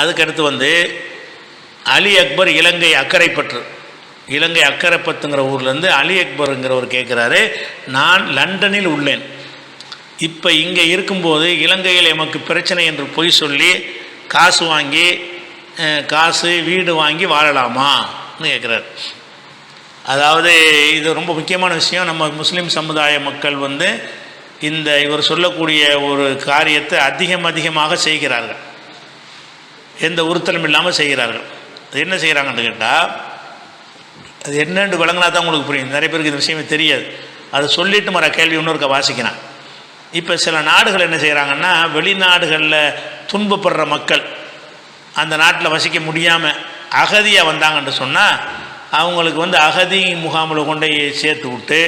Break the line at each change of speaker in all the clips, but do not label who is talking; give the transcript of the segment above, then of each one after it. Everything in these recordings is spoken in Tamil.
அதுக்கடுத்து வந்து அலி அக்பர் இலங்கை அக்கரைப்பற்று இலங்கை அக்கரைப்பத்துங்கிற ஊர்லேருந்து அலி அக்பருங்கிறவர் கேட்குறாரு நான் லண்டனில் உள்ளேன். இப்போ இங்கே இருக்கும்போது இலங்கையில் எமக்கு பிரச்சனை என்று பொய் சொல்லி காசு வாங்கி காசு வீடு வாங்கி வாழலாமான்னு கேட்குறாரு அதாவது இது ரொம்ப முக்கியமான விஷயம். நம்ம முஸ்லீம் சமுதாய மக்கள் வந்து இந்த இவர் சொல்லக்கூடிய ஒரு காரியத்தை அதிகம் அதிகமாக செய்கிறார்கள். எந்த உறுத்தலும் இல்லாமல் செய்கிறார்கள். அது என்ன செய்கிறாங்கன்னு கேட்டால் அது என்னென்று விளங்கினா தான் உங்களுக்கு புரியும். நிறைய பேருக்கு இந்த விஷயமே தெரியாது. அது சொல்லிட்டு மற கேள்வி இன்னொருக்க வாசிக்கிறான். இப்போ சில நாடுகள் என்ன செய்கிறாங்கன்னா வெளிநாடுகளில் துன்பப்படுற மக்கள் அந்த நாட்டில் வசிக்க முடியாமல் அகதியாக வந்தாங்கன்னு சொன்னால் அவங்களுக்கு வந்து அகதி முகாமில் கொண்டு போய் சேர்த்து விட்டு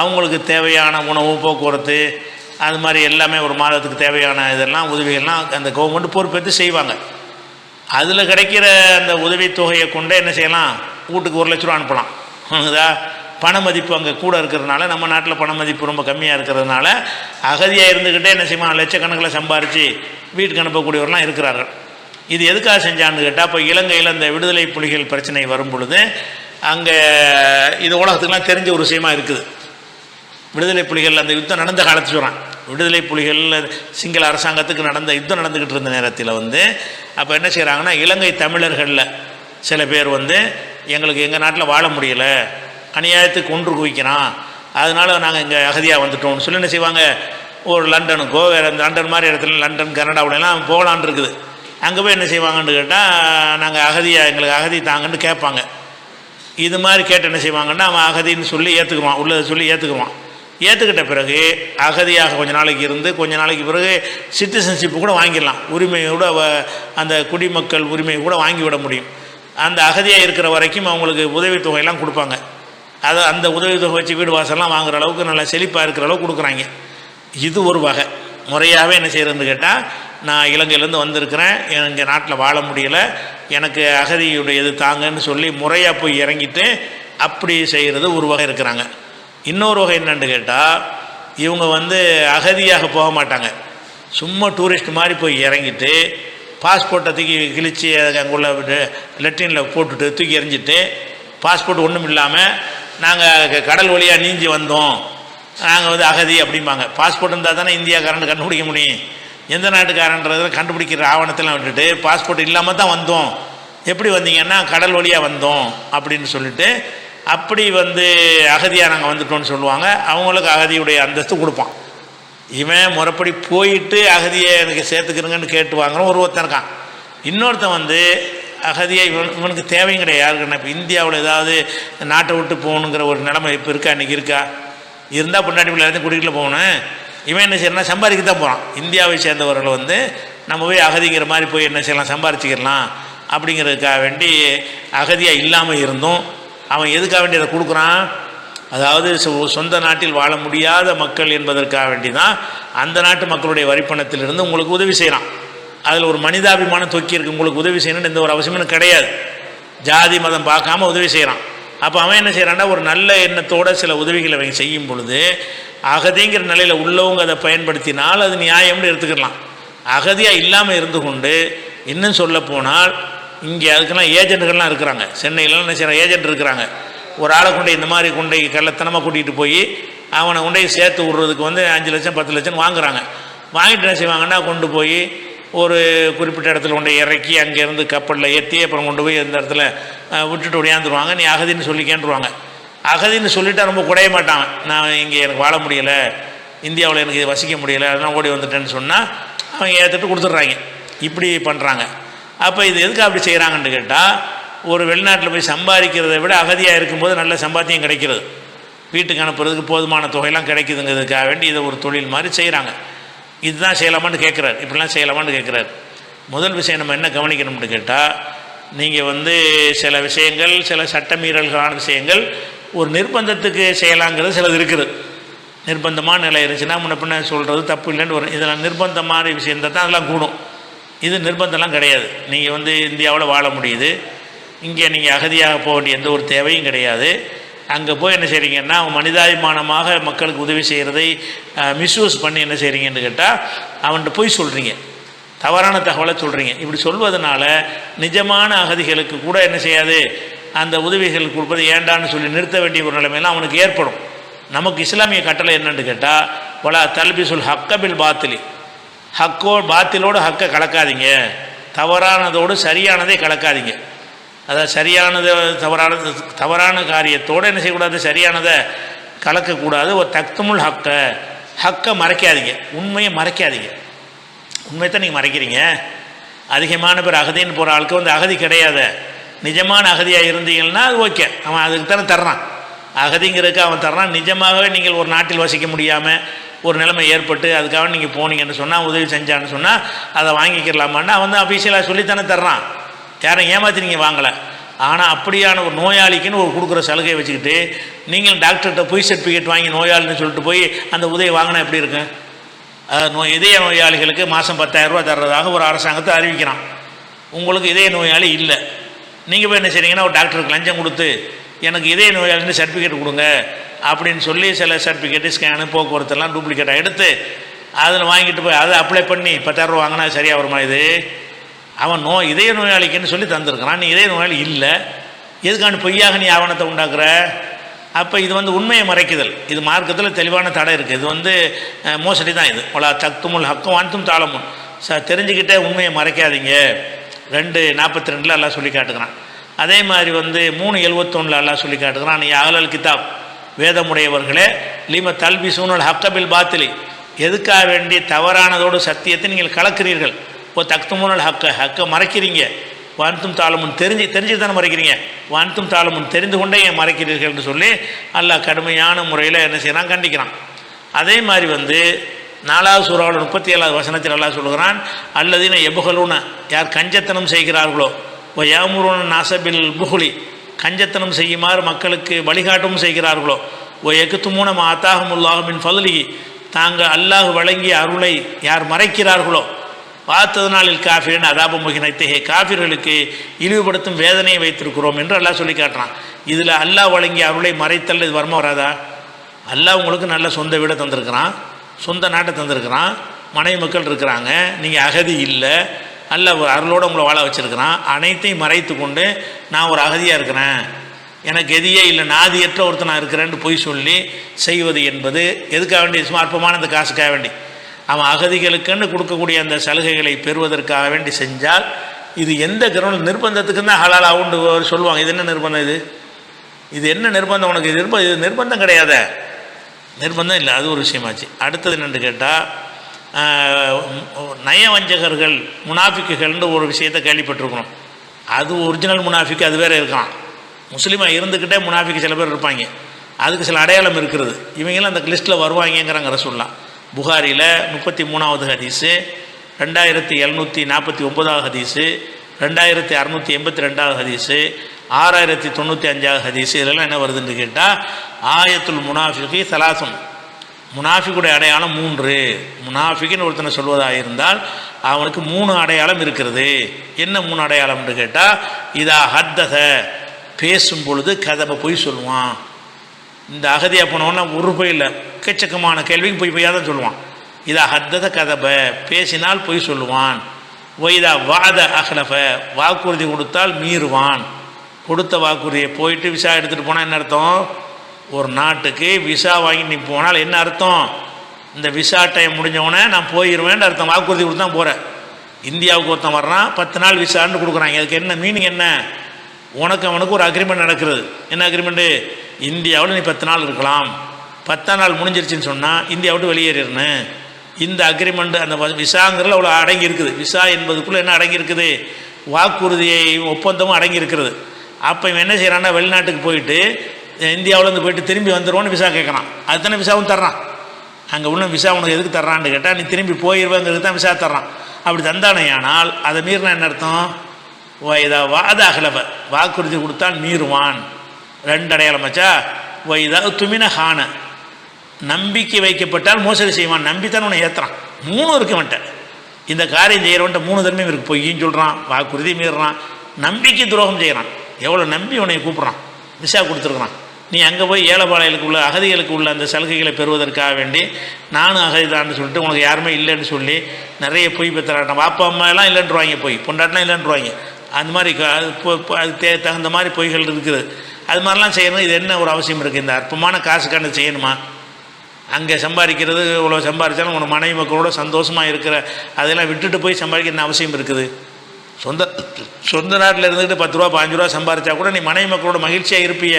அவங்களுக்கு தேவையான உணவு போக்குவரத்து அது மாதிரி எல்லாமே ஒரு மாதத்துக்கு தேவையான இதெல்லாம் உதவிகள்லாம் அந்த கவர்மெண்ட் பொறுப்பேற்று செய்வாங்க. அதில் கிடைக்கிற அந்த உதவித்தொகையை கொண்டு என்ன செய்யலாம்? வீட்டுக்கு ஒரு லட்ச ரூபா அனுப்பலாம். இதா பண மதிப்பு அங்கே கூட இருக்கிறதுனால நம்ம நாட்டில் பண மதிப்பு ரொம்ப கம்மியாக இருக்கிறதுனால அகதியாக இருந்துக்கிட்டே என்ன செய்வான் லட்சக்கணக்கில் சம்பாரித்து வீட்டுக்கு அனுப்பக்கூடியவரெலாம் இருக்கிறார்கள். இது எதுக்காக செஞ்சான்னு கேட்டால் இப்போ இலங்கையில் இந்த விடுதலை புலிகள் பிரச்சனை வரும் பொழுது அங்கே இது உலகத்துக்கெலாம் தெரிஞ்ச ஒரு விஷயமா இருக்குது. விடுதலை புலிகள் அந்த யுத்தம் நடந்த காலத்து சொல்கிறான் விடுதலை புலிகள் சிங்கள அரசாங்கத்துக்கு நடந்த யுத்தம் நடந்துக்கிட்டு இருந்த நேரத்தில் வந்து அப்போ என்ன செய்கிறாங்கன்னா இலங்கை தமிழர்களில் சில பேர் வந்து எங்களுக்கு எங்கள் நாட்டில் வாழ முடியலை அநியாயத்துக்கு ஒன்று குவிக்கிறான் அதனால் நாங்கள் இங்கே அகதியாக வந்துட்டோம்னு சொல்லி என்ன செய்வாங்க? ஒரு லண்டனுக்கோ வேறு லண்டன் மாதிரி இடத்துல லண்டன் கனடாவிலலாம் போகலான் இருக்குது. அங்கே போய் என்ன செய்வாங்கன்னு கேட்டால் நாங்கள் அகதியாக எங்களுக்கு அகதி தாங்கன்னு கேட்பாங்க. இது மாதிரி கேட்டு என்ன செய்வாங்கன்னா அவன் அகதின்னு சொல்லி ஏற்றுக்குவான் உள்ளதை சொல்லி ஏற்றுக்குவான் ஏற்றுக்கிட்ட பிறகு அகதியாக கொஞ்ச நாளைக்கு இருந்து கொஞ்ச நாளைக்கு பிறகு சிட்டிசன்ஷிப்பு கூட வாங்கிடலாம். உரிமையோட அவ- அந்த குடிமக்கள் உரிமையை கூட வாங்கி விட முடியும். அந்த அகதியாக இருக்கிற வரைக்கும் அவங்களுக்கு உதவித்தொகையெல்லாம் கொடுப்பாங்க. அதை அந்த உதவித்தொகை வச்சு வீடு வாசல்லாம் வாங்குற அளவுக்கு நல்லா செழிப்பாக இருக்கிற அளவுக்கு கொடுக்குறாங்க. இது ஒரு வகை. முறையாகவே என்ன செய்கிறதுன்னு கேட்டால் நான் இலங்கையிலேருந்து வந்திருக்கிறேன் எங்கள் நாட்டில் வாழ முடியலை எனக்கு அகதியுடைய இது தாங்கன்னு சொல்லி முறையாக போய் இறங்கிட்டு அப்படி செய்கிறது ஒரு வகை இருக்கிறாங்க. இன்னொரு வகை என்னென்னு கேட்டால் இவங்க வந்து அகதியாக போக மாட்டாங்க. சும்மா டூரிஸ்ட் மாதிரி போய் இறங்கிட்டு பாஸ்போர்ட்டை தூக்கி கிழிச்சு அங்குள்ள அங்கே லெட்டினில் போட்டுட்டு தூக்கி எறிஞ்சிட்டு பாஸ்போர்ட் ஒன்றும் இல்லாமல் நாங்கள் கடல் வழியாக நீஞ்சி வந்தோம். நாங்கள் வந்து அகதி அப்படிம்பாங்க. பாஸ்போர்ட் இருந்தால் தானே இந்தியாக்காரன் கண்டுபிடிக்க முடியும். எந்த நாட்டுக்காரன்றதை கண்டுபிடிக்கிற ஆவணத்தெல்லாம் விட்டுட்டு பாஸ்போர்ட் இல்லாமல் தான் வந்தோம். எப்படி வந்தீங்கன்னா கடல் வழியாக வந்தோம் அப்படின்னு சொல்லிட்டு அப்படி வந்து அகதியாக நாங்கள் வந்துட்டோம்னு சொல்லுவாங்க. அவங்களுக்கு அகதியுடைய அந்தஸ்து கொடுப்பான். இவன் முறைப்படி போயிட்டு அகதியை எனக்கு சேர்த்துக்கிறங்கன்னு கேட்டு வாங்குறோம் ஒரு ஒருத்தன் இருக்கான். இன்னொருத்தன் வந்து அகதியை இவன் இவனுக்கு தேவையும் கிடையாது. யாருக்குன்னா இப்போ இந்தியாவில் ஏதாவது நாட்டை விட்டு போகணுங்கிற ஒரு நிலைமை இப்போ இருக்கா? இன்றைக்கி இருக்கா? இருந்தால் பொண்டாட்டி பிள்ளை எல்லாத்தையும் கூட்டிகிட்டு போகணும். இவன் என்ன செய்யறான் சம்பாதிக்க தான் போகிறான் இந்தியாவை சேர்ந்தவர்கள் வந்து நம்ம போய் அகதிங்கிற மாதிரி போய் என்ன செய்யலாம்? சம்பாரிச்சிக்கலாம் அப்படிங்கிறதுக்காக வேண்டி அகதியாக இல்லாமல் இருந்தும் அவன் எதுக்காக வேண்டி அதை கொடுக்குறான்? அதாவது சொ- சொந்த நாட்டில் வாழ முடியாத மக்கள் என்பதற்காக வேண்டி தான் அந்த நாட்டு மக்களுடைய வரிப்பணத்திலிருந்து உங்களுக்கு உதவி செய்கிறான் அதில் ஒரு மனிதாபிமானம் தொக்கி இருக்கு உங்களுக்கு உதவி செய்யணும்னு எந்த ஒரு அவசியமும் கிடையாது. ஜாதி மதம் பார்க்காம உதவி செய்கிறான் அப்போ அவன் என்ன செய்கிறான்னா ஒரு நல்ல எண்ணத்தோட சில உதவிகளை அவன் செய்யும் பொழுது அகதிங்கிற நிலையில் உள்ளவங்க அதை பயன்படுத்தினால் அது நியாயம்னு எடுத்துக்கலாம் அகதியாக இல்லாமல் இருந்து கொண்டு இன்னும் சொல்ல போனால் இங்கே அதுக்கெல்லாம் ஏஜென்ட்டுகள்லாம் இருக்கிறாங்க. சென்னையிலலாம் என்ன செய்கிற ஏஜென்ட் இருக்கிறாங்க. ஒரு ஆளை கொண்டு இந்த மாதிரி குண்டை கள்ளத்தனமாக கூட்டிகிட்டு போய் அவனை கொண்டையை சேர்த்து விட்றதுக்கு வந்து அஞ்சு லட்சம் பத்து லட்சம் வாங்குறாங்க. வாங்கிட்டு என்ன செய்வாங்கன்னா கொண்டு போய் ஒரு குறிப்பிட்ட இடத்துல கொண்டு இறக்கி அங்கேருந்து கப்பலில் ஏற்றி அப்புறம் கொண்டு போய் இந்த இடத்துல விட்டுட்டு ஒடியாந்துருவாங்க. நீ அகதின்னு சொல்லிக்கேன்ருவாங்க. அகதின்னு சொல்லிட்டா ரொம்ப குறைய மாட்டான். நான் இங்கே எனக்கு வாழ முடியலை. இந்தியாவில் எனக்கு வசிக்க முடியலை. அதெல்லாம் ஓடி வந்துட்டேன்னு சொன்னால் அவங்க ஏற்றுட்டு கொடுத்துட்றாங்க. இப்படி பண்ணுறாங்க அப்போ இது எதுக்கு அப்படி செய்கிறாங்கன்னு கேட்டால் ஒரு வெளிநாட்டில் போய் சம்பாதிக்கிறதை விட அகதியாக இருக்கும்போது நல்ல சம்பாத்தியம் கிடைக்கிறது. வீட்டுக்கு அனுப்புறதுக்கு போதுமான தொகையெல்லாம் கிடைக்குதுங்கிறதுக்காக வேண்டி இதை ஒரு தொழில் மாதிரி செய்கிறாங்க இதுதான் செய்யலாமான்னு கேட்குறாரு இப்படிலாம் செய்யலாமான்னு கேட்குறாரு முதல் விஷயம் நம்ம என்ன கவனிக்கணும்னு கேட்டால் நீங்கள் வந்து சில விஷயங்கள் சில சட்டமீறல்களான விஷயங்கள் ஒரு நிர்பந்தத்துக்கு செய்யலாங்கிறது சிலது இருக்குது. நிர்பந்தமான நிலை இருந்துச்சுன்னா முன்ன பின்ன சொல்கிறது தப்பு இல்லைன்னு வரும். இதெல்லாம் நிர்பந்தமான விஷயம் தான் அதெல்லாம் கூடும். இது நிர்பந்தம்லாம் கிடையாது. நீங்கள் வந்து இந்தியாவில் வாழ முடியுது. இங்கே நீங்கள் அகதியாக போக வேண்டிய எந்த ஒரு தேவையும் கிடையாது. அங்கே போய் என்ன செய்கிறீங்கன்னா மனிதாபிமானமாக மக்களுக்கு உதவி செய்கிறதை மிஸ்யூஸ் பண்ணி என்ன செய்கிறீங்கன்னு கேட்டால் அவன்கிட்ட போய் சொல்கிறீங்க தவறான தகவலை சொல்கிறீங்க இப்படி சொல்வதனால நிஜமான அகதிகளுக்கு கூட என்ன செய்யாது? அந்த உதவிகள் கொடுப்பது ஏண்டான்னு சொல்லி நிறுத்த வேண்டிய ஒரு நிலைமையெல்லாம் அவனுக்கு ஏற்படும். நமக்கு இஸ்லாமிய கட்டளை என்னன்னு கேட்டால் வலா தல்பிசுல் ஹக்கபில் பாத்திலி. ஹக்கோ பாத்திலோடு ஹக்கை கலக்காதீங்க. தவறானதோடு சரியானதை கலக்காதீங்க. அதாவது சரியானது தவறானது தவறான காரியத்தோடு என்ன செய்யக்கூடாது? சரியானதை கலக்கக்கூடாது. ஒரு தக்தமுள் ஹக்கை. ஹக்கை மறைக்காதீங்க. உண்மையை மறைக்காதீங்க. உண்மையை தான் நீங்கள் மறைக்கிறீங்க. அதிகமான பேர் அகதின்னு போகிற ஆளுக்கு வந்து அகதி கிடையாது. நிஜமான அகதியாக இருந்தீங்கன்னா அது ஓகே. அவன் அதுக்கு தானே தர்றான். அகதிங்கிறதுக்கு அவன் தர்றான். நிஜமாகவே நீங்கள் ஒரு நாட்டில் வசிக்க முடியாமல் ஒரு நிலைமை ஏற்பட்டு அதுக்காக நீங்கள் போனீங்கன்னு சொன்னால் உதவி செஞ்சான்னு சொன்னால் அதை வாங்கிக்கிறலாமான்னு அவன் தான் அஃபீஷியலாக சொல்லித்தானே தர்றான். யாரும் ஏமாற்றி நீங்கள் வாங்கலை. ஆனால் அப்படியான ஒரு நோயாளிக்குன்னு ஒரு கொடுக்குற சலுகையை வச்சுக்கிட்டு நீங்கள் டாக்டர்கிட்ட போய் சர்டிஃபிகேட் வாங்கி நோயாளின்னு சொல்லிட்டு போய் அந்த உதவி வாங்கினா எப்படி இருக்கும்? நோய் இதய நோயாளிகளுக்கு மாதம் பத்தாயிரரூபா தர்றதாக ஒரு அரசாங்கத்தை அறிவிக்கிறான். உங்களுக்கு இதய நோயாளி இல்லை. நீங்கள் போய் என்ன செய்றீங்கன்னா ஒரு டாக்டருக்கு லஞ்சம் கொடுத்து எனக்கு இதய நோயாளின்னு சர்டிஃபிகேட் கொடுங்க. அப்படின்னு சொல்லி சில சர்டிஃபிகேட்டு ஸ்கேனு போக்குவரத்தெல்லாம் டூப்ளிகேட்டாக எடுத்து அதில் வாங்கிட்டு போய் அதை அப்ளை பண்ணி பத்தாயிரரூபா வாங்கினா சரியாக வருமா இது? அவன் நோய் இதய நோயாளிக்குன்னு சொல்லி தந்திருக்கிறான். நீ இதய நோயாளி இல்லை. எதுக்கான பொய்யாக நீ ஆவணத்தை உண்டாக்குற? அப்போ இது வந்து உண்மையை மறைக்குதல். இது மார்க்கத்தில் தெளிவான தடை இருக்குது இது வந்து மோசடி தான் இது. ஒலா தக்துமுல் ஹக்கம் வான்தும் தாளமும் ச தெரிஞ்சுக்கிட்டே உண்மையை மறைக்காதீங்க. ரெண்டு நாற்பத்தி ரெண்டில் எல்லாம் சொல்லி காட்டுக்கிறான் அதே மாதிரி வந்து மூணு எழுபத்தொன்னில் எல்லாம் சொல்லி காட்டுக்கிறான் நீ அகலல் கிதாப். வேதமுடையவர்களே லீம தல்வி சூனல் ஹக்கபில் பாத்திலி. எதுக்காக வேண்டி தவறானதோடு சத்தியத்தை நீங்கள் கலக்கிறீர்கள்? இப்போ தக்துமூனல் ஹக்க ஹக்கை மறைக்கிறீங்க. வான்தும் தாளமுன் தெரிஞ்சு தெரிஞ்சு தானே மறைக்கிறீங்க? வான்தும் தாளமுன் தெரிந்து கொண்டே ஏன் மறைக்கிறீர்கள் என்று சொல்லி அல்லாஹ் கடுமையான முறையில் என்ன செய்யறான்? கண்டிக்கிறான். அதே மாதிரி வந்து நாலாவது சூறாவில் முப்பத்தி ஏழாவது வசனத்தில் அல்லாஹ் சொல்கிறான் அல்லதீன எபுகலூன யார் கஞ்சத்தனம் செய்கிறார்களோ ஓ யாமுருன நாசபில் புகுலி. கஞ்சத்தனம் செய்யுமாறு மக்களுக்கு வழிகாட்டவும் செய்கிறார்களோ? ஓ எகுத்துமூன மாத்தாகமுல்லாஹமின் ஃபதுலி தாங்கள் அல்லாஹ் வழங்கிய அருளை யார் மறைக்கிறார்களோ? பார்த்ததுனாலில் காஃபிரன் அதாபமுகின இத்தகைய காஃபிர்களுக்கு இழிவுபடுத்தும் வேதனையை வைத்திருக்கிறோம் என்று அல்லாஹ் சொல்லி காட்டுறான். இதில் அல்லாஹ் வழங்கிய அருளை மறைத்தல் இது வரமா வராதா? அல்லாஹ் உங்களுக்கு நல்ல சொந்த வீடை தந்திருக்கிறான் சொந்த நாட்டை தந்திருக்கிறான் மனைவி மக்கள் இருக்கிறாங்க நீங்கள் அகதி இல்லை அல்ல அருளோடு உங்களை வாழ வச்சுருக்கிறான். அனைத்தையும் மறைத்து கொண்டு நான் ஒரு அகதியாக இருக்கிறேன். எனக்கு எதியே இல்லை நாதியற்ற ஒருத்தன் நான் இருக்கிறேன்னு பொய் சொல்லி செய்வது என்பது எதுக்காக வேண்டி? சும்மா அற்பமான காசுக்காக வேண்டி. அவன் அகதிகளுக்குன்னு கொடுக்கக்கூடிய அந்த சலுகைகளை பெறுவதற்காக வேண்டி செஞ்சால் இது எந்த கிரௌண்ட் நிர்பந்தத்துக்கு தான் ஹலால் ஆகுண்டு சொல்லுவாங்க. இது என்ன நிர்பந்தம் இது? இது என்ன நிர்பந்தம்? உனக்கு இது நிர்பந்தம் இது நிர்பந்தம் கிடையாத. நிர்பந்தம் இல்லை அது ஒரு விஷயமாச்சு. அடுத்தது என்னென்னு கேட்டால் நயவஞ்சகர்கள் முனாஃபிக்குகள்னு ஒரு விஷயத்தை கேள்விப்பட்டிருக்கணும். அது ஒரிஜினல் முனாஃபிக்கு அது வேற இருக்கலாம். முஸ்லீமாக இருந்துக்கிட்டே முனாஃபிக்கு சில பேர் இருப்பாங்க. அதுக்கு சில அடையாளம் இருக்கிறது. இவங்களும் அந்த லிஸ்ட்டில் வருவாங்கங்கிறாங்க சொல்லலாம் புகாரியில் முப்பத்தி மூணாவது ஹதீஸு ரெண்டாயிரத்தி எழுநூற்றி நாற்பத்தி ஒம்பதாவது ஹதீஸு ரெண்டாயிரத்தி அறநூற்றி எண்பத்தி ரெண்டாவது ஹதீஸு ஆறாயிரத்தி தொண்ணூற்றி அஞ்சாவது ஹதீஸு. இதெல்லாம் என்ன வருதுன்னு கேட்டால் ஆயத்துல் முனாஃபிகி சலாசம் முனாஃபிக்குடைய அடையாளம் மூன்று. முனாஃபிக்குன்னு ஒருத்தனை சொல்வதாக இருந்தால் அவனுக்கு மூணு அடையாளம் இருக்கிறது. என்ன மூணு அடையாளம்னு கேட்டால் இதா ஹத்தக பேசும் பொழுது கதவை பொய் சொல்லுவான். இந்த அகதியாக போனவொன்னா ஒரு பொய் இல்லை. எக்கச்சக்கமான கேள்விக்கு பொய் பொய்யாக தான் சொல்லுவான். இதா ஹத்தத கதவை பேசினால் பொய் சொல்லுவான். ஒய்தா வாத அகலஃப வாக்குறுதி கொடுத்தால் மீறுவான். கொடுத்த வாக்குறுதியை போயிட்டு விசா எடுத்துகிட்டு போனால் என்ன அர்த்தம்? ஒரு நாட்டுக்கு விசா வாங்கி நீ போனால் என்ன அர்த்தம்? இந்த விசா டைம் முடிஞ்சவொடனே நான் போயிடுவேன்னு அர்த்தம். வாக்குறுதி கொடுத்து தான் போகிறேன் இந்தியாவுக்கு ஒருத்தன் வர்றான் பத்து நாள் விசான்னு கொடுக்குறாங்க. அதுக்கு என்ன மீனிங் என்ன? உனக்கு அவனுக்கு ஒரு அக்ரிமெண்ட் நடக்கிறது. என்ன அக்ரிமெண்ட்டு இந்தியாவில் நீ பத்து நாள் இருக்கலாம். பத்தாம் நாள் முடிஞ்சிருச்சுன்னு சொன்னால் இந்தியா விட்டு வெளியேறிடணும் இந்த அக்ரிமெண்ட் அந்த வ- விசாங்கிறதுல அவ்வளோ அடங்கி இருக்குது. விசா என்பதுக்குள்ளே என்ன அடங்கி இருக்குது? வாக்குறுதியை ஒப்பந்தமும் அடங்கி இருக்கிறது அப்போ இவன் என்ன செய்கிறான்னா வெளிநாட்டுக்கு போயிட்டு இந்தியாவிலேருந்து போயிட்டு திரும்பி வந்துடுவோன்னு விசா கேட்குறான். அதுதானே விசாவும் தர்றான். அங்கே உள்ள விசா உனக்கு எதுக்கு தர்றான்னு கேட்டால் நீ திரும்பி போயிடுவேங்கிறது தான் விசா தர்றான். அப்படி தந்தானே ஆனால் அதை மீறினா என்ன அர்த்தம்? வைதா வாத அகலவ. வாக்குறுதி கொடுத்தால் மீறுவான். ரெண்டு அடையாளம் வச்சா வைதா துமின ஹான. நம்பிக்கை வைக்கப்பட்டால் மோசடி செய்வான். நம்பித்தான் உன்னை ஏற்றுறான் மூணு இருக்கு இந்த காரியம் செய்கிறவன்ட்ட மூணு தன்மையும் இருக்கு. பொய்யும் சொல்கிறான் வாக்குறுதி மீறுறான் நம்பிக்கை துரோகம் செய்கிறான் எவ்வளோ நம்பி உன்னை கூப்பிட்றான்? விசா கொடுத்துருக்குறான். நீ அங்கே போய் ஏழைப்பாளையலுக்கு உள்ள அகதிகளுக்கு உள்ள அந்த சலுகைகளை பெறுவதற்காக வேண்டி நானும் அகதிதான்னு சொல்லிட்டு உனக்கு யாருமே இல்லைன்னு சொல்லி நிறைய பொய் பெற்றாட்டம் அப்பா அம்மா எல்லாம் இல்லைன்றுவாங்க பொய். பொண்டாட்டினா இல்லைன்றுவாங்க. அந்த மாதிரி அது அது தே தகுந்த மாதிரி பொய்கள் இருக்குது. அது மாதிரிலாம் செய்யணும். இது என்ன ஒரு அவசியம் இருக்குது இந்த அற்பமான காசுக்கான செய்யணுமா? அங்கே சம்பாதிக்கிறது இவ்வளோ சம்பாதிச்சாலும் உனக்கு மனைவி மக்களோட சந்தோஷமாக இருக்கிற அதெல்லாம் விட்டுட்டு போய் சம்பாதிக்க என்ன அவசியம் இருக்குது? சொந்த சொந்த நாட்டில் இருந்துக்கிட்டு பத்து ரூபா பாஞ்சு ரூபா சம்பாதிச்சா கூட நீ மனைவி மக்களோட மகிழ்ச்சியாக இருப்பிய?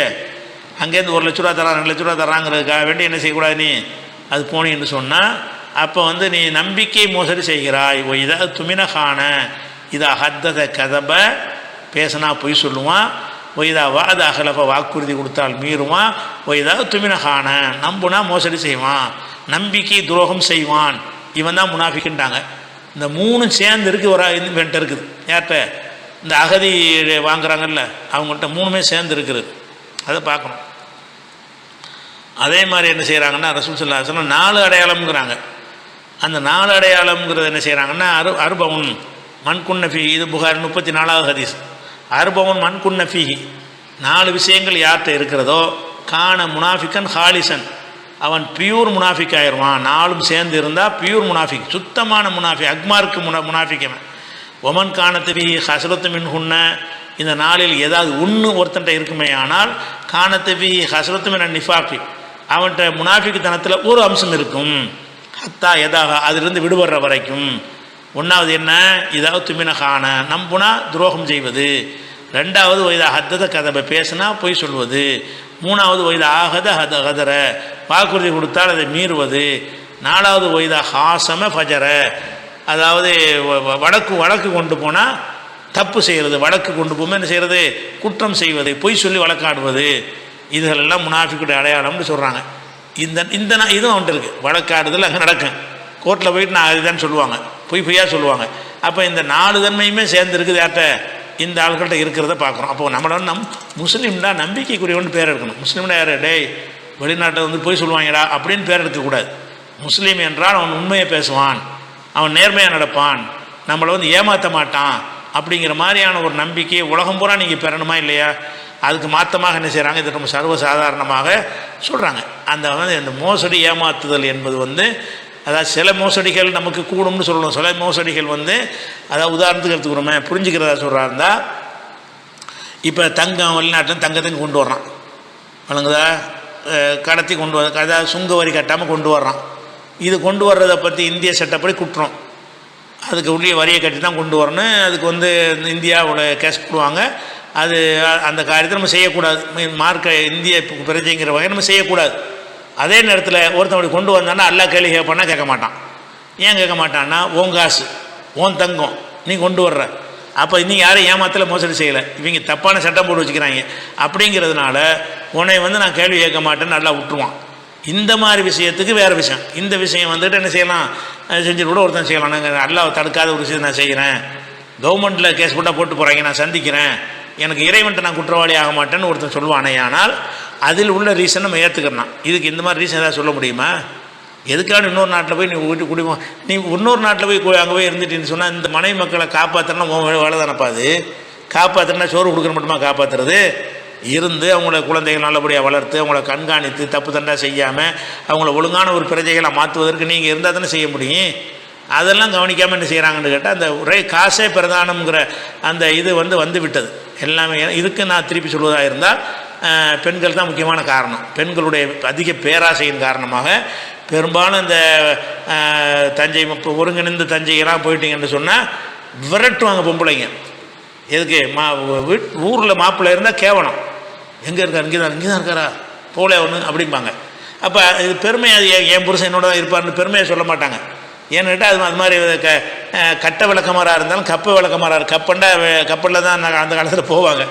அங்கேருந்து ஒரு லட்ச ரூபா தரான் ரெண்டு லட்ச ரூபா தராங்கிறதுக்காக வேண்டி என்ன செய்யக்கூடாது நீ? அது போனின்னு சொன்னால் அப்போ வந்து நீ நம்பிக்கை மோசடி செய்கிறாய். ஓ இதை துமினகான இதை ஹத்தத கதப. பேசினா பொய் சொல்லுவான். ஒய்தா வாத அகலப்ப வாக்குறுதி கொடுத்தால் மீறுவான். ஒய்தா துமின காண. நம்புனா மோசடி செய்வான். நம்பிக்கை துரோகம் செய்வான். இவன் தான் முனாஃபிக்குன்றாங்க. இந்த மூணும் சேர்ந்து இருக்கு ஒரு இவன்ட்ட இருக்குது. யார்கிட்ட? இந்த அகதி வாங்குறாங்கல்ல. அவங்கள்ட்ட மூணுமே சேர்ந்து இருக்குது அதை பார்க்கணும். அதே மாதிரி என்ன செய்கிறாங்கன்னா ரசூல் சல்லா சொல்லம் நாலு அடையாளம்ங்கிறாங்க. அந்த நாலு அடையாளம்ங்கிறது என்ன செய்கிறாங்கன்னா அரு அருபவன் மண்குன்னஃபி இது புகார் முப்பத்தி நாலாவது ஹதீஸ். அருபவன் மண்குன்னஃபி நாலு விஷயங்கள் யார்கிட்ட இருக்கிறதோ காண முனாஃபிக்கன் ஹாலிசன். அவன் பியூர் முனாஃபிக் ஆயிடுவான் நாலும் சேர்ந்து இருந்தால் பியூர் முனாஃபிக். சுத்தமான முனாஃபி அக்மார்க்கு முனா முனாஃபிக்கவன் ஒமன் காணத்து ஹசரத்து மின் ஹுன்ன இந்த நாளில் ஏதாவது ஒன்று ஒருத்தன்ட்ட இருக்குமே ஆனால் காணத்து ஹசரத்து மின் நிஃபாஃபி அவன்கிட்ட முனாஃபிக்குத்தனத்தில் ஒரு அம்சம் இருக்கும். ஹத்தா எதாக அதிலிருந்து விடுபடுற வரைக்கும். ஒன்றாவது என்ன? இதாவது துமின காண நம்புனா துரோகம் செய்வது. ரெண்டாவது வயதா ஹத்தத கதவை பேசினா பொய் சொல்வது. மூணாவது வயதா ஆகத ஹத ஹதர வாக்குறுதி கொடுத்தால் அதை மீறுவது. நாலாவது வயதா ஹாசம ஃபஜர. அதாவது வ- வ- வடக்கு வடக்கு கொண்டு போனால் தப்பு செய்கிறது வடக்கு கொண்டு போகும்போது என்ன செய்கிறது குற்றம் செய்வது. பொய் சொல்லி வழக்காடுவது. இதுகளெல்லாம் முனாஃபிக்குடைய அடையாளம்னு சொல்கிறாங்க இந்த இந்த இதுவும் அவன்ட்டு இருக்குது வழக்காடுதல் அங்கே நடக்கும். கோர்ட்டில் போயிட்டு நான் அதுதான் சொல்லுவாங்க. பொய் பொய்யாக சொல்லுவாங்க. அப்போ இந்த நாலு தன்மையுமே சேர்ந்துருக்குது யார்கிட்ட? இந்த ஆள்கிட்ட இருக்கிறத பார்க்குறோம் அப்போ நம்மளோட நம் முஸ்லீம்டா நம்பிக்கைக்குரியவன் பேர் எடுக்கணும். முஸ்லீம்டா யார்? டேய் வெளிநாட்டில் வந்து பொய் சொல்லுவாங்கடா அப்படின்னு பேர் எடுக்கக்கூடாது. முஸ்லீம் என்றால் அவன் உண்மையை பேசுவான். அவன் நேர்மையாக நடப்பான். நம்மளை வந்து ஏமாற்ற மாட்டான். அப்படிங்கிற மாதிரியான ஒரு நம்பிக்கையை உலகம் பூரா நீங்கள் பெறணுமா இல்லையா? அதுக்கு மாற்றமாக என்ன செய்கிறாங்க இது ரொம்ப சர்வசாதாரணமாக சொல்கிறாங்க அந்த வந்து இந்த மோசடி ஏமாத்துதல் என்பது வந்து அதாவது சில மோசடிகள் நமக்கு கூடும்னு சொல்லணும். சில மோசடிகள் வந்து அதாவது உதாரணத்துக்கு எடுத்துக்கிறோமே புரிஞ்சுக்கிறதா சொல்கிறா இருந்தால் இப்போ தங்கம் வெளிநாட்டில் தங்கத்தையும் கொண்டு வர்றான். வழங்குதா? கடத்தி கொண்டு வர அதாவது சுங்க வரி கட்டாமல் கொண்டு வர்றான். இது கொண்டு வர்றதை பற்றி இந்திய சட்டப்படி குற்றம். அதுக்கு உள்ளே வரியை கட்டி தான் கொண்டு வரணும். அதுக்கு வந்து இந்த இந்தியாவோட கேஷ் போடுவாங்க. அது அந்த காரியத்தை நம்ம செய்யக்கூடாது. மார்க்க இந்திய பிரஜைங்கிற வகையை நம்ம செய்யக்கூடாது. அதே நேரத்தில் ஒருத்தன் கொண்டு வந்தான்னா அல்லா கேள்வி கேட்பானா கேட்க மாட்டான். ஏன் கேட்க மாட்டான்னா ஓன் காசு ஓன் தங்கம் நீ கொண்டு வர்ற. அப்போ இன்னும் யாரும் ஏமாத்தல மோசடி செய்யலை. இவங்க தப்பான சட்டம் போட்டு வச்சுக்கிறாங்க. அப்படிங்கிறதுனால உன்னை வந்து நான் கேள்வி கேட்க மாட்டேன்னு நல்லா விட்டுருவான். இந்த மாதிரி விஷயத்துக்கு வேறு விஷயம். இந்த விஷயம் வந்துட்டு என்ன செய்யலாம்? செஞ்சுட்டு கூட ஒருத்தன் செய்யலாம். நாங்கள் நல்லா தடுக்காத ஒரு விஷயத்தை நான் செய்கிறேன். கவர்மெண்ட்டில் கேஸ் போட்டால் போட்டு போகிறாங்க நான் சந்திக்கிறேன். எனக்கு இறைவன்ட்ட நான் குற்றவாளி ஆக மாட்டேன்னு ஒருத்தன் சொல்லுவானே ஆனால் அதில் உள்ள ரீசன் நம்ம ஏற்றுக்கிறோம் இதுக்கு இந்த மாதிரி ரீசன் ஏதாவது சொல்ல முடியுமா? எதுக்காக இன்னொரு நாட்டில் போய் நீ வீட்டு குடிமோ நீ இன்னொரு நாட்டில் போய் அங்கே போய் இருந்துட்டின்னு சொன்னால் இந்த மனைவி மக்களை காப்பாற்றணும் உன் வேலை தானப்பா அது? காப்பாற்றுனா சோறு கொடுக்குற மட்டுமா காப்பாற்றுறது இருந்து அவங்கள குழந்தைகள் நல்லபடியாக வளர்த்து அவங்கள கண்காணித்து தப்பு தண்டா செய்யாமல் அவங்கள ஒழுங்கான ஒரு பிரஜைகளை மாற்றுவதற்கு நீங்கள் இருந்தால் தானே செய்ய முடியும்? அதெல்லாம் கவனிக்காமல் என்ன செய்கிறாங்கன்னு கேட்டால் அந்த ஒரே காசே பிரதானம்ங்கிற அந்த இது வந்து வந்து விட்டது. எல்லாமே இதுக்கு நான் திருப்பி சொல்வதாக இருந்தால் பெண்கள் தான் முக்கியமான காரணம். பெண்களுடைய அதிக பேராசையின் காரணமாக பெரும்பாலும் இந்த தஞ்சை இப்போ ஒருங்கிணைந்த தஞ்சையெல்லாம் போயிட்டீங்கன்னு சொன்னால் விரட்டுவாங்க பொம்பளைங்க. எதுக்கு? மா வீட் ஊரில் மாப்பிள்ளை இருந்தால் கேவலம். எங்கே இருக்கார்? இங்கே தான் இங்கே தான் இருக்காரா? போலே ஒன்று அப்படிம்பாங்க. அப்போ இது பெருமை அது என் என் புருஷன் என்னோட தான் இருப்பார்னு பெருமையை சொல்ல மாட்டாங்க. ஏன்னு கேட்டால் அது அது மாதிரி க கட்டை விளக்கமராக இருந்தாலும் கப்பை விளக்கமராக கப்பண்டா கப்பலில் தான் அந்த காலத்தில் போவாங்க.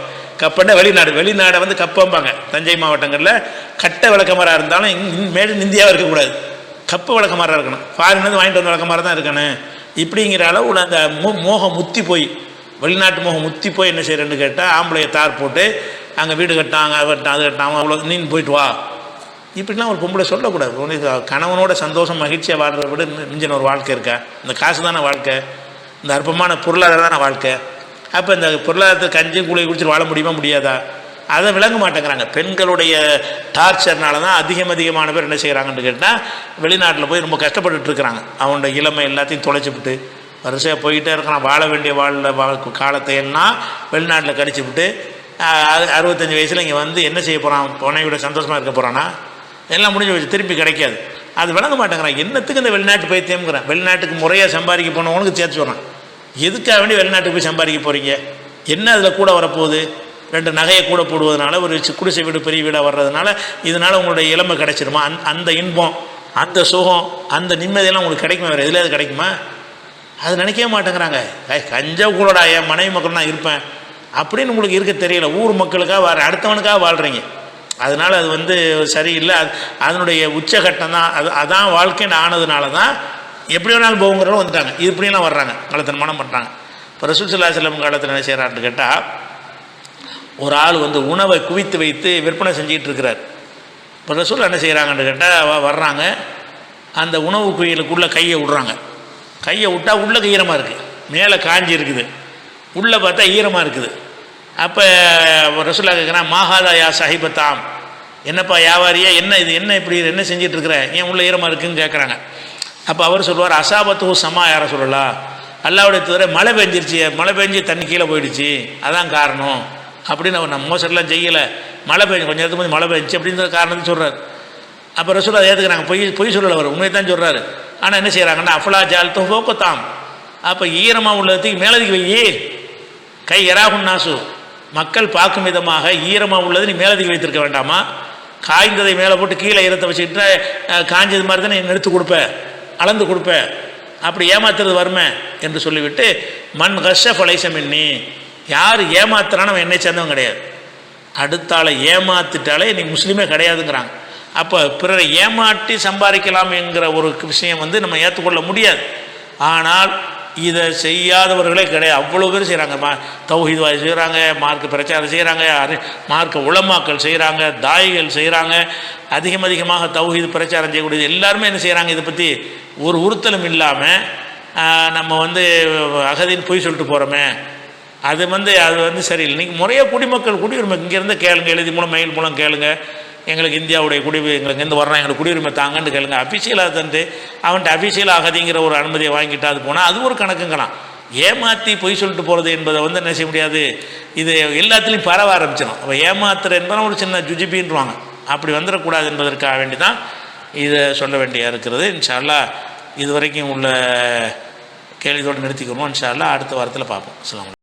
கப்பண்டா வெளிநாடு வெளிநாடை வந்து கப்பம்பாங்க தஞ்சை மாவட்டங்களில். கட்டை விளக்கமராக இருந்தாலும் இங் மேடு இந்தியாவாக இருக்கக்கூடாது. கப்பு விளக்கமராக இருக்கணும். ஃபாரின்லேருந்து வாங்கிட்டு வந்த விளக்கமராக தான் இருக்கணும். இப்படிங்கிற அளவில் அந்த மோ மோகம் முத்தி போய் வெளிநாட்டு மோகம் முத்தி போய் என்ன செய்யறேன்னு கேட்டால் ஆம்பளையை தார் போட்டு அங்கே வீடு கட்டாங்க அது கட்டான் அது கட்டாங்க அவ்வளோ நீ போயிட்டு வா. இப்படிலாம் ஒரு பொம்பளை சொல்லக்கூடாது. உனக்கு கணவனோட சந்தோஷம் மகிழ்ச்சியாக வாழ்றதை விட மிஞ்சின ஒரு வாழ்க்கை இருக்கா? இந்த காசு தானே வாழ்க்கை? இந்த அற்பமான பொருளாதார தானே வாழ்க்கை? அப்போ இந்த பொருளாதாரத்தை கஞ்சி கூலி குடிச்சிட்டு வாழ முடியுமா முடியாதா? அதை விளங்க மாட்டேங்கிறாங்க. பெண்களுடைய டார்ச்சர்னால தான் அதிகம் அதிகமான பேர் என்ன செய்கிறாங்கன்னு கேட்டால் வெளிநாட்டில் போய் ரொம்ப கஷ்டப்பட்டுட்டு இருக்கிறாங்க. அவனோட இளமை எல்லாத்தையும் தொலைச்சிவிட்டு வரிசையாக போயிட்டே இருக்கிறான். வாழ வேண்டிய வாழ வா- காலத்தை எல்லாம் வெளிநாட்டில் கடிச்சு விட்டு அறுபத்தஞ்சி அறுபத்தஞ்சு வயசில் இங்கே வந்து என்ன செய்ய போகிறான் பொனையோட சந்தோஷமாக இருக்க போகிறான்னா எல்லாம் முடிஞ்சு போச்சு திருப்பி கிடைக்காது. அது விளங்க மாட்டேங்கிறான். என்னத்துக்கு இந்த வெளிநாட்டு பைத்தியம்ங்கிறேன் வெளிநாட்டுக்கு முறையாக சம்பாதிக்க போனவனுக்கு சேர்த்து சொல்கிறான் எதுக்காக வேண்டி வெளிநாட்டுக்கு போய் சம்பாதிக்க போகிறீங்க என்ன அதில் கூட வரப்போகுது? ரெண்டு நகையை கூட போடுவதனால ஒரு குடிசை வீடு பெரிய வீடாக வர்றதுனால இதனால் உங்களுடைய இளமை கிடைச்சிருமா? அந் அந்த இன்பம் அந்த சுகம் அந்த நிம்மதியெல்லாம் உங்களுக்கு கிடைக்குமா? வேறு எதுலேயாவது கிடைக்குமா? அது நினைக்கவே மாட்டேங்கிறாங்க. ஐய் கஞ்சா கூடடா என் மனைவி மக்கள் நான் இருப்பேன். அப்படின்னு உங்களுக்கு இருக்க தெரியல. ஊர் மக்களுக்காக வாழ அடுத்தவனுக்காக வாழ்கிறீங்க அதனால் அது வந்து சரியில்லை. அது அதனுடைய உச்சகட்டம் தான் அது அதான் வாழ்க்கைன்னு ஆனதுனால தான் எப்படி வேணாலும் போகுங்கிறவங்க வந்துட்டாங்க. இப்படியெல்லாம் வர்றாங்க. கலத்தனமானம் பண்ணுறாங்க இப்போ ரசூல் செல்லம் காலத்தில் என்ன செய்கிறான்னு கேட்டால் ஒரு ஆள் வந்து உணவை குவித்து வைத்து விற்பனை செஞ்சிகிட்டு இருக்கிறார். இப்போ ரசூல் என்ன செய்கிறாங்கன்னு கேட்டால் வர்றாங்க. அந்த உணவு குயிலுக்குள்ளே கையை விட்றாங்க. கையை விட்டா உள்ளே ஈரமாக இருக்குது மேலே காஞ்சி இருக்குது. உள்ளே பார்த்தா ஈரமாக இருக்குது. அப்போ ரசூலா கேட்குறான் மாகாதா யா சாஹிபத்தாம் என்னப்பா வியாபாரியா? என்ன இது? என்ன இப்படி என்ன செஞ்சிட்டு இருக்கிற ஏன் உள்ள ஈரமாக இருக்குன்னு கேட்குறாங்க அப்போ அவர் சொல்லுவார் அசாபத்து சமா யார சொல்லலாம் அல்லாவுடைய தவிர மழை பெஞ்சிருச்சு. மழை பெஞ்சு தண்ணி கீழே போயிடுச்சு. அதான் காரணம். அப்படின்னு அவர் நம்ம மோசடிலாம் செய்யலை. மழை பெஞ்சு கொஞ்சம் நேரத்துக்கு மழை பெஞ்சு அப்படின்ற காரணத்தை சொல்கிறார் அப்போ ரசூல் அதை ஏற்றுக்கிறாங்க பொய் பொய் சொல்லலை அவர். உண்மையை தான் சொல்கிறாரு ஆனால் என்ன செய்கிறாங்கன்னா அஃபலா ஜால் போக்கத்தாம் அப்போ ஈரமாக உள்ளதுக்கு மேலதுக்கு வையே கை எராகும் நாசு. மக்கள் பார்க்கும் விதமாக ஈரமாக உள்ளது நீ மேலதிக வைத்திருக்க வேண்டாமா? காய்ந்ததை மேலே போட்டு கீழே ஈரத்தை வச்சுக்கிட்டு காஞ்சது மாதிரி தான் நீ எடுத்து கொடுப்பேன் அளந்து கொடுப்பேன் அப்படி ஏமாத்துறது வருமே என்று சொல்லிவிட்டு மண் கஷ பலைசமின்னி யார் ஏமாத்துறான்னு அவன் என்னை சேர்ந்தவன் கிடையாது. அடுத்தாளை ஏமாத்திட்டாலே நீ முஸ்லீமே கிடையாதுங்கிறாங்க. அப்போ பிறரை ஏமாற்றி சம்பாதிக்கலாம் என்கிற ஒரு விஷயம் வந்து நம்ம ஏற்றுக்கொள்ள முடியாது. ஆனால் இதை செய்யாதவர்களே கிடையாது. அவ்வளோ பேர் செய்கிறாங்க மா தௌஹீத்வாய் செய்கிறாங்க மார்க்கு பிரச்சாரம் செய்கிறாங்க மார்க்க உளமாக்கல் செய்கிறாங்க தாயிகள் செய்கிறாங்க அதிகம் அதிகமாக தௌஹீத் பிரச்சாரம் செய்யக்கூடியது. எல்லாருமே என்ன செய்கிறாங்க இதை பற்றி ஒரு உறுத்தலும் இல்லாமல் நம்ம வந்து அகதின்னு பொய் சொல்லிட்டு போகிறோமே அது வந்து அது வந்து சரியில்லை. நீங்கள் முறையாக குடிமக்கள் குடியுரிமை இங்கேருந்து கேளுங்க. எழுதி மூலம் மெயில் மூலம் கேளுங்கள் எங்களுக்கு இந்தியாவுடைய குடி எங்களுக்கு இருந்து வர்றோம் எங்களுக்கு குடியுரிமை தாங்கன்னு கேளுங்க. அஃபிஷியலாக தந்து அவன்கிட்ட அஃபிஷியல் அகதிங்கிற ஒரு அனுமதியை வாங்கிட்டு அது போனால் அது ஒரு கணக்குங்களாம். ஏமாற்றி பொய் சொல்லிட்டு போகிறது என்பதை வந்து என்ன செய்ய முடியாது? இது எல்லாத்துலேயும் பரவ ஆரம்பிச்சிடும் அப்போ ஏமாத்துற என்பதை ஒரு சின்ன ஜுஜிபின்றாங்க அப்படி வந்துடக்கூடாது என்பதற்காக வேண்டி தான் இதை சொல்ல வேண்டியா இருக்கிறது. இன்ஷால்லா இது வரைக்கும் உள்ள கேள்வியோடு நிறுத்திக்கணும் இன்ஷால்லா அடுத்த வாரத்தில் பார்ப்போம். சொல்லுங்கள்